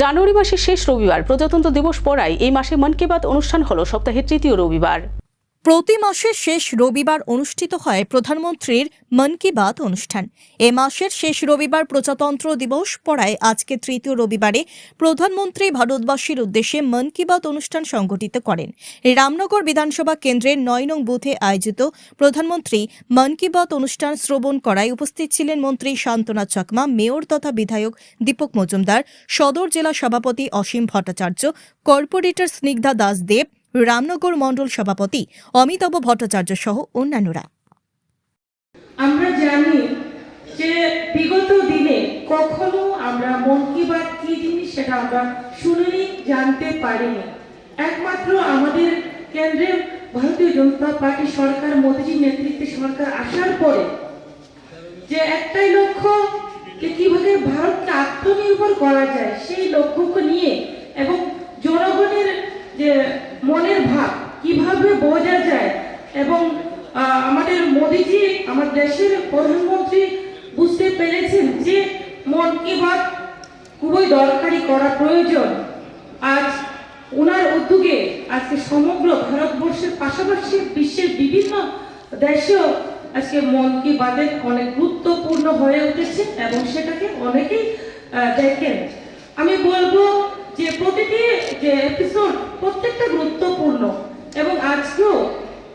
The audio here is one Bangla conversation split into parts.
জানুয়ারি মাসের শেষ রবিবার প্রজাতন্ত্র দিবস পড়ায় এই মাসে মন কি বাত অনুষ্ঠান হল সপ্তাহের তৃতীয় রবিবার। প্রতি মাসের শেষ রবিবার অনুষ্ঠিত হয় প্রধানমন্ত্রীর মন কি বাত অনুষ্ঠান। এ মাসের শেষ রবিবার প্রজাতন্ত্র দিবস পড়ায় আজকে তৃতীয় রবিবারে প্রধানমন্ত্রী ভারতবাসীর উদ্দেশ্যে মন কি বাত অনুষ্ঠান সংগঠিত করেন। রামনগর বিধানসভা কেন্দ্রের নয় নং বুথে আয়োজিত প্রধানমন্ত্রী মন কি বাত অনুষ্ঠান শ্রবণ করায় উপস্থিত ছিলেন মন্ত্রী শান্তনা চাকমা, মেয়র তথা বিধায়ক দীপক মজুমদার, সদর জেলা সভাপতি অসীম ভট্টাচার্য, কর্পোরেটর স্নিগ্ধা দাস দেব রামনগর মণ্ডল সভাপতি অমিতাভ ভট্টাচার্য সহ অন্যান্যরা। আমরা জানি যে বিগত দিনে কখনো আমরা মন কি বাত কি জিনিস সেটা আমরা শুনিনি জানতে পারিনি। একমাত্র আমাদের কেন্দ্রের ভারতীয় জনতা পার্টি সরকার, মোদীজির নেতৃত্বে সরকার আসার পরে যে একটাই লক্ষ্য যে কীভাবে ভারতকে আত্মনির্ভর করা যায়, সেই লক্ষ্যকে নিয়ে এবং জনগণের যে মনের ভাব, কীভাবে বোঝা যায়? এবং আমাদের মোদিজি, আমার দেশের প্রধানমন্ত্রী বুঝতে পেরেছেন যে মন কি বাত খুবই দরকারি করা প্রয়োজন। আজ ওনার উদ্যোগে আজকে সমগ্র ভারতবর্ষের পাশাপাশি বিশ্বের বিভিন্ন দেশেও আজকে মন কি বাতের অনেক গুরুত্বপূর্ণ হয়ে উঠেছে এবং সেটাকে অনেকেই দেখেন। আমি বলব যে প্রতিটি যে এপিসোড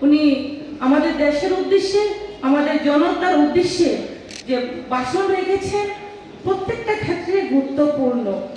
উনি আমাদের দেশের উদ্দেশ্যে আমাদের জনতার উদ্দেশ্যে যে বাসন রেখেছেন প্রত্যেকটা ক্ষেত্রে গুরুত্বপূর্ণ।